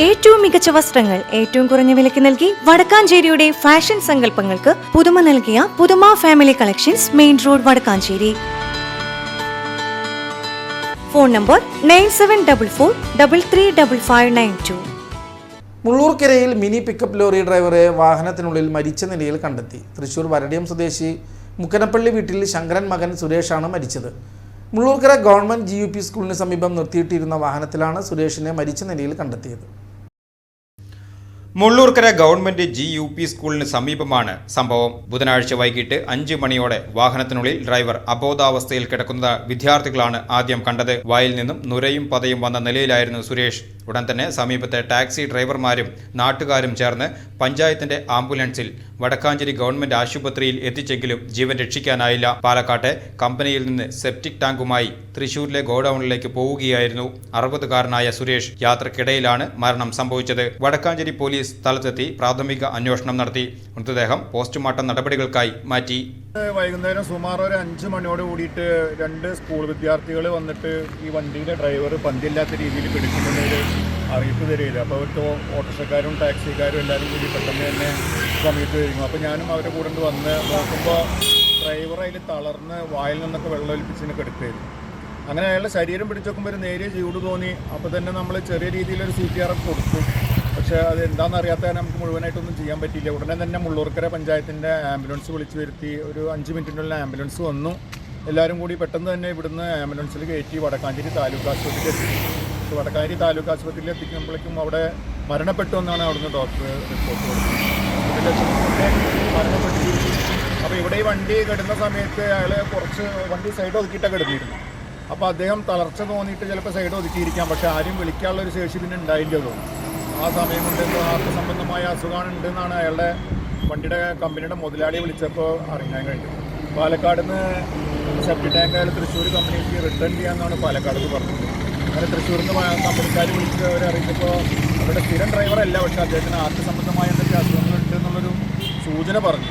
ഏറ്റവും മികച്ച വസ്ത്രങ്ങൾ ഏറ്റവും കുറഞ്ഞ വിലയ്ക്ക് നൽകി വടക്കാഞ്ചേരിയുടെ ഫാഷൻ സങ്കല്പങ്ങൾക്ക് പുതുമ നൽകിയ പുതുമ family collections main road Vadakkanchery. Phone number nine seven double four double three double five nine two. മുള്ളൂർക്കരയിൽ mini pickup lorry ഡ്രൈവറെ വാഹനത്തിനുള്ളിൽ മരിച്ച നിലയിൽ കണ്ടെത്തി. തൃശൂർ വരടിയം സ്വദേശി മുക്കനപ്പള്ളി വീട്ടിൽ ശങ്കരൻ മകൻ സുരേഷാണ് മരിച്ചത്. Mullurkara government G U P സ്കൂളിന് സമീപം നിർത്തിയിട്ടിരുന്ന വാഹനത്തിലാണ് സുരേഷിനെ മരിച്ച നിലയിൽ കണ്ടെത്തിയത്. Mullurkara government G U P സ്കൂളിന് സമീപമാണ് സംഭവം. ബുധനാഴ്ച വൈകിട്ട് അഞ്ച് മണിയോടെ വാഹനത്തിനുള്ളിൽ ഡ്രൈവർ അബോധാവസ്ഥയിൽ കിടക്കുന്നത് വിദ്യാർത്ഥികളാണ് ആദ്യം കണ്ടത്. വായിൽ നിന്നും നുരയും പതയും വന്ന നിലയിലായിരുന്നു സുരേഷ്. ഉടൻ തന്നെ സമീപത്തെ ടാക്സി ഡ്രൈവർമാരും നാട്ടുകാരും ചേർന്ന് പഞ്ചായത്തിന്റെ ആംബുലൻസിൽ വടക്കാഞ്ചേരി ഗവൺമെന്റ് ആശുപത്രിയിൽ എത്തിച്ചെങ്കിലും ജീവൻ രക്ഷിക്കാനായില്ല. പാലക്കാട്ടെ കമ്പനിയിൽ നിന്ന് സെപ്റ്റിക് ടാങ്കുമായി തൃശൂരിലെ ഗോഡൌണിലേക്ക് പോവുകയായിരുന്നു അറുപതുകാരനായ സുരേഷ്. യാത്രക്കിടയിലാണ് മരണം സംഭവിച്ചത്. വടക്കാഞ്ചേരി പോലീസ് സ്ഥലത്തെത്തി പ്രാഥമിക അന്വേഷണം നടത്തി. മൃതദേഹം പോസ്റ്റ്മോർട്ടം നടപടികൾക്കായി മാറ്റി. വൈകുന്നേരം സുമാർ ഒരു അഞ്ച് മണിയോട് കൂടിയിട്ട് രണ്ട് സ്കൂൾ വിദ്യാർത്ഥികൾ വന്നിട്ട് ഈ വണ്ടിയിലെ ഡ്രൈവർ പന്തില്ലാത്ത രീതിയിൽ പിടിക്കുന്നതിന് അറിയിപ്പ് തരികയില്ല. അപ്പോൾ അവർക്ക് ഓട്ടോറിക്ഷക്കാരും ടാക്സിക്കാരും എല്ലാവരും കൂടി പെട്ടെന്ന് തന്നെ സമയത്ത് വരുന്നു അപ്പോൾ ഞാനും അവരെ കൂടെ വന്ന് നോക്കുമ്പോൾ ഡ്രൈവർ അതിൽ തളർന്ന് വായിൽ നിന്നൊക്കെ വെള്ളം ഒലിപ്പിച്ചിന് കിടക്കുകയായിരുന്നു അങ്ങനെ അയാളുടെ ശരീരം പിടിച്ചു നോക്കുമ്പോൾ ഒരു നേരിയ ചൂട് തോന്നി. അപ്പോൾ തന്നെ നമ്മൾ ചെറിയ രീതിയിലൊരു സി പി ആർ കൊടുത്തു. പക്ഷേ അത് എന്താണെന്ന് അറിയാത്ത കാരണം നമുക്ക് മുഴുവനായിട്ടൊന്നും ചെയ്യാൻ പറ്റിയില്ല. ഉടനെ തന്നെ മുള്ളൂർക്കര പഞ്ചായത്തിന്റെ ആംബുലൻസ് വിളിച്ചു വരുത്തി ഒരു അഞ്ച് മിനിറ്റിനുള്ളിൽ ആംബുലൻസ് വന്നു. എല്ലാവരും കൂടി പെട്ടെന്ന് തന്നെ ഇവിടുന്ന് ആംബുലൻസിൽ കയറ്റി വടക്കാഞ്ചേരി താലൂക്ക് ആശുപത്രിയിൽ എത്തി. വടക്കാഞ്ചേരി താലൂക്ക് ആശുപത്രിയിൽ എത്തിക്കുമ്പോഴേക്കും അവിടെ മരണപ്പെട്ടു എന്നാണ് അവിടുന്ന് ഡോക്ടർ റിപ്പോർട്ട് കൊടുത്തത് അപ്പോൾ ഇവിടെ ഈ വണ്ടി കിടന്ന സമയത്ത് അയാൾ കുറച്ച് വണ്ടി സൈഡ് ഒതുക്കിയിട്ടൊക്കെ കിടന്നിരുന്നു അപ്പോൾ അദ്ദേഹം തളർച്ച തോന്നിയിട്ട് ചിലപ്പോൾ സൈഡ് ഒതുക്കിയിരിക്കാം. പക്ഷേ ആരും വിളിക്കാനുള്ള ഒരു ശേഷി പിന്നെ ഉണ്ടായില്ല ആ സമയം കൊണ്ട് എന്തോ ആർട്ട് സംബന്ധമായ അസുഖമാണ് ഉണ്ടെന്നാണ് അയാളുടെ വണ്ടിയുടെ കമ്പനിയുടെ മുതലാളി വിളിച്ചപ്പോൾ അറിയാൻ കഴിഞ്ഞു പാലക്കാട് നിന്ന് സെപ്റ്റി ടാങ്ക് അയാൾ തൃശ്ശൂർ കമ്പനിക്ക് റിട്ടേൺ ചെയ്യാമെന്നാണ് പാലക്കാട് പറഞ്ഞത്. അങ്ങനെ തൃശ്ശൂരിൽ നിന്ന് കമ്പനിക്കാർ വിളിച്ച് അവരെ അറിയിച്ചപ്പോൾ അവരുടെ സ്ഥിരം ഡ്രൈവറല്ല പക്ഷേ അദ്ദേഹത്തിന് ആർക്കസംബന്ധമായ എന്തൊക്കെ അസുഖങ്ങളുണ്ട് എന്നുള്ളൊരു സൂചന പറഞ്ഞു.